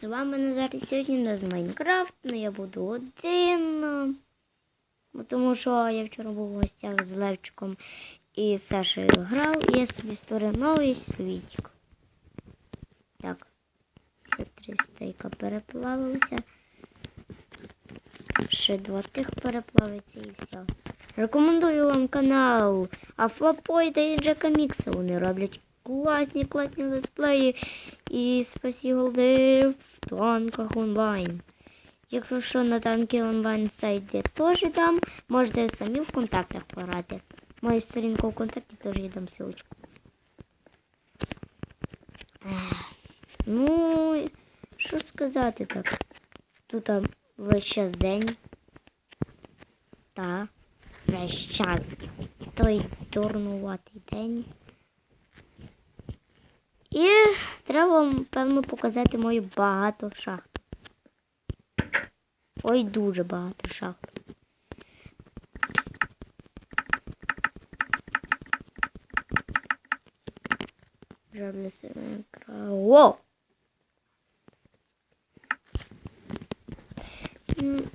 з вами Назар сьогодні на з Майнкрафт, ну я буду один. Тому що я вчора був в гостях з Левчиком і Сашею грав, і я собі створив новий світик. Так, ще три стейка переплавилися. Ще два тих переплавиться і все. Рекомендую вам канал Афлопойда і Джека Мікса. Вони роблять класні, класні летсплеї і спасі голди танках онлайн. Якщо що на танки онлайн сайт я теж дам, можете самі в контактах пограти. Мою сторінку в контакті теж я дам ссылочку. Ну, що сказати так? Тут а, весь час день. Та, весь час. Той дурнуватий день. І треба вам, певно, показати мою багато шахт. Ой, дуже багато шахт. Жодне себе О!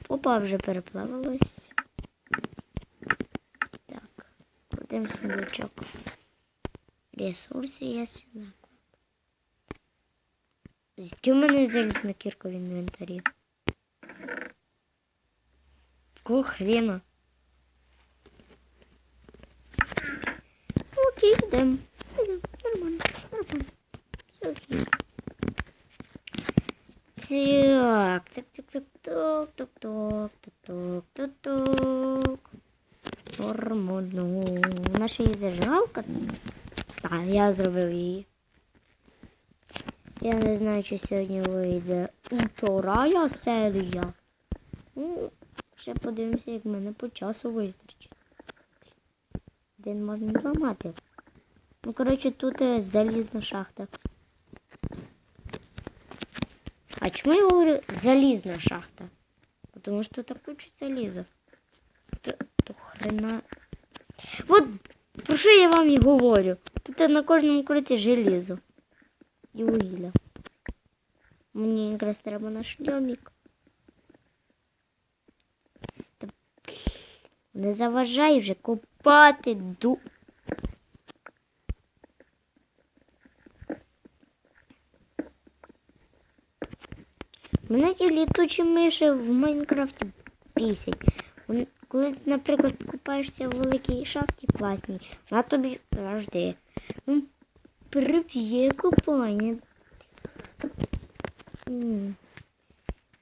Опа, вже переплавилась. Так, кладемо сундучок. Ресурси я сюди. Звідки в мене залізна кірка в інвентарі? Какого хрена? Окей, йдемо. Йдемо. Нормально, нормально. Все окей. Так, так, так, так, так, так, так, так, так, так, так. Нормально. Наша є зажигалка. Так, я зробив її. Я не знаю, чи сьогодні вийде вторая серія. Ну, ще подивимося, як мене по часу вистачить. Один можна зламати. Ну, коротше, тут е, залізна шахта. А чому я говорю залізна шахта? Тому що тут куча заліза. То, то хрена. Вот про що я вам і говорю. Тут на кожному кроці желізо. І вугілля. Мені якраз треба на шльомік. Не заважай вже копати ду. Мене ті літучі миші в Майнкрафті пісять. Вон- Коли, наприклад, купаєшся в великій шахті класній, вона тобі завжди. Ну, Приб'є купання. М.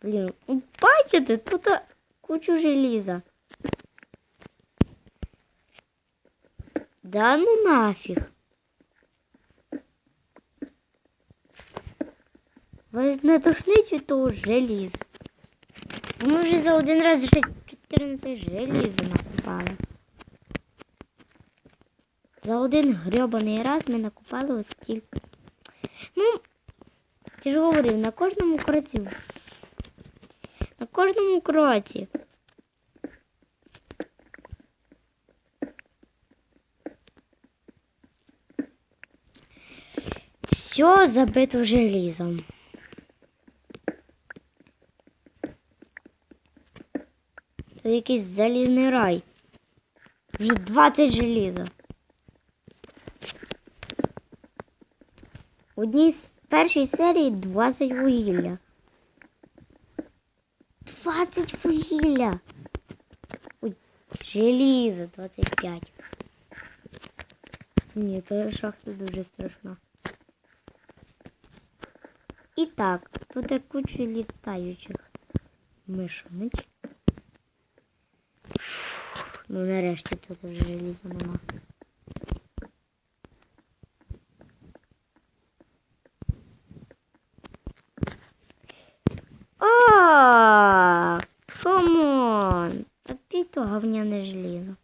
Блін, ну, бачите, тут а, кучу желіза. Да ну нафіг. Ви ж не тошнить від того желіза. Ми вже за один раз ще 14 желіза накупали. За один грьобаний раз ми накупали ось стільки. Ну, я ж говорив, на кожному кроці. На кожному кроці. Все забито желізом. Це якийсь залізний рай. Вже 20 желіза. В одній з першій серії 20 вугілля. 20 вугілля. Ой, желізо 25. Ні, це шахта дуже страшна. І так, тут є куча літаючих мишниць. Ну нарешті тут вже желіза нема. А, камон. Опять то говняне желізо.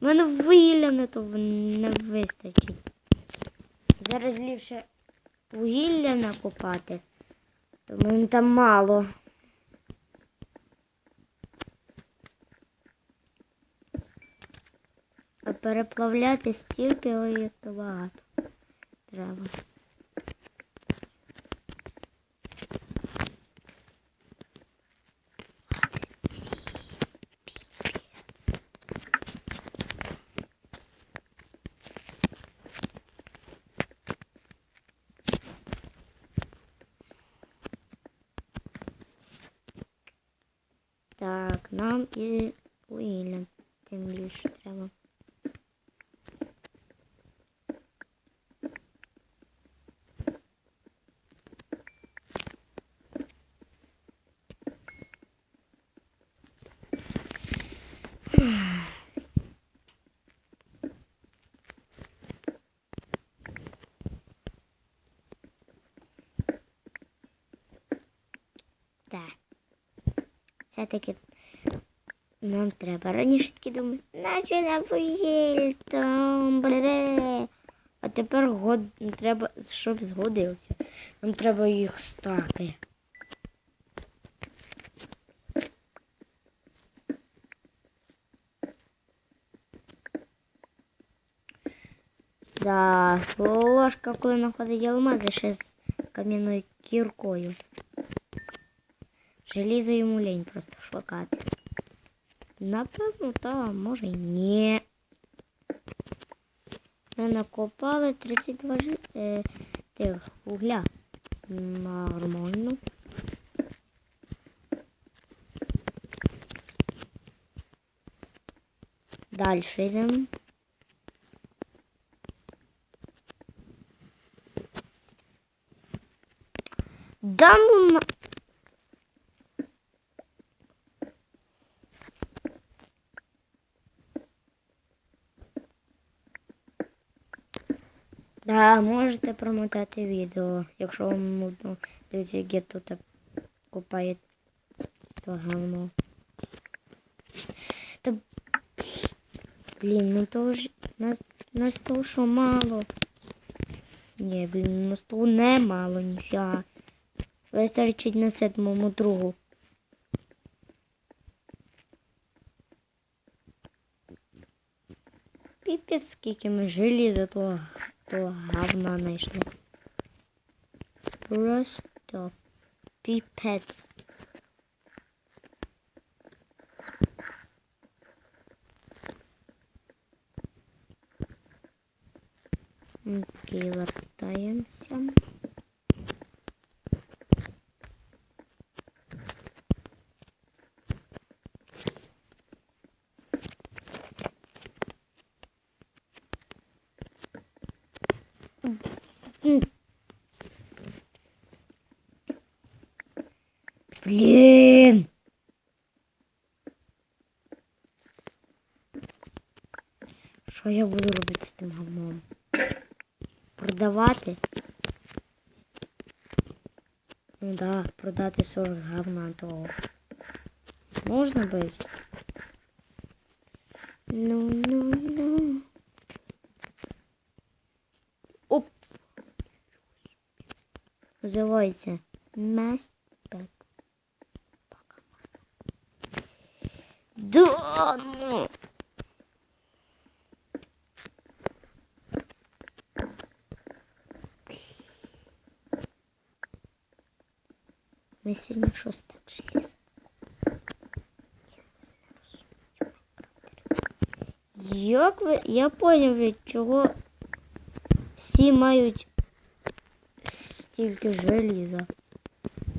У мене вугілля то не вистачить. Зараз ліпше вугілля накопати, то мене там мало. А переплавляти стільки ой, як то багато треба. Нам і вугілля тим більше треба. Так. Все-таки нам треба. Раніше таки думали, наче на там, бле. А тепер год... треба, щоб згодився. Нам треба їх стати. Да, ложка, коли знаходить алмази, ще з кам'яною кіркою. Желізо йому лень просто шукати. Напевно, та може й ні. Ми накопали 32 жи... е, тих вугля. Нормально. Дальше йдемо. Да ну на... Да, можете промотати відео, якщо вам нудно дивіться, як я тут купає то говно. Та блін, ну то ж нас, нас того що мало. Ні, блін, нас того не мало ніфіга. Вистачить на седмому другу. Піпець, скільки ми желіза того, того говна знайшли. Просто піпець. Окей, Що я буду робити з тим говном? Продавати? Ну да, продати 40 говна того. Можна быть? Ну, ну, ну. Оп. Називається Мастер. Да, ну. Ми сьогодні желізо. Як ви... Я поняв, від чого всі мають стільки желіза.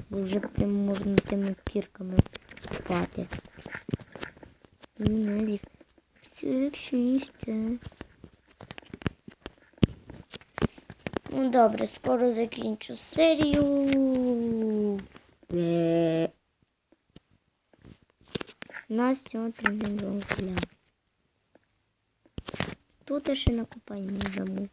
Бо вже прям можна тими кірками купати. Ну, Назік, все чисто. Ну добре, скоро закінчу серію. На сьогодні Тут. Тут ще накопаємо не заму.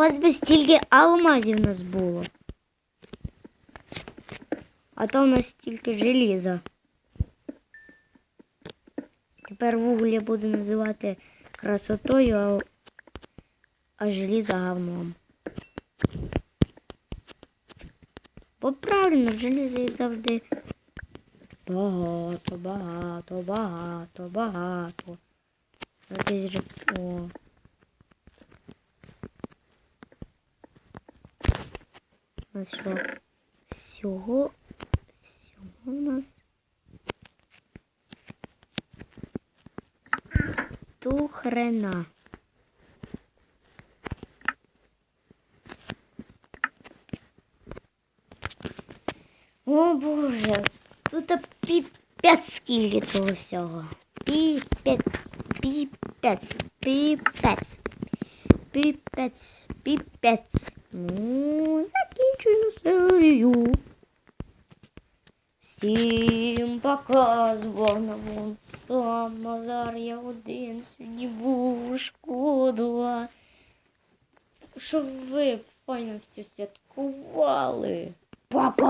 Ось би стільки алмазів у нас було. А то у нас стільки желіза. Тепер вугілля буду називати красотою, а, а желізо говном. Бо правильно, желізо як завжди багато, багато, багато, багато. О. нас що? Всього. Всього у нас. Ту хрена. О боже, тут піпець скільки того всього. Піпець, піпець, піпець, піпець, піпець. Ну, закінчую серію. Всім показував на вон сам, а зараз я один сьогодні був шкода. Щоб ви файно всі святкували. Пока!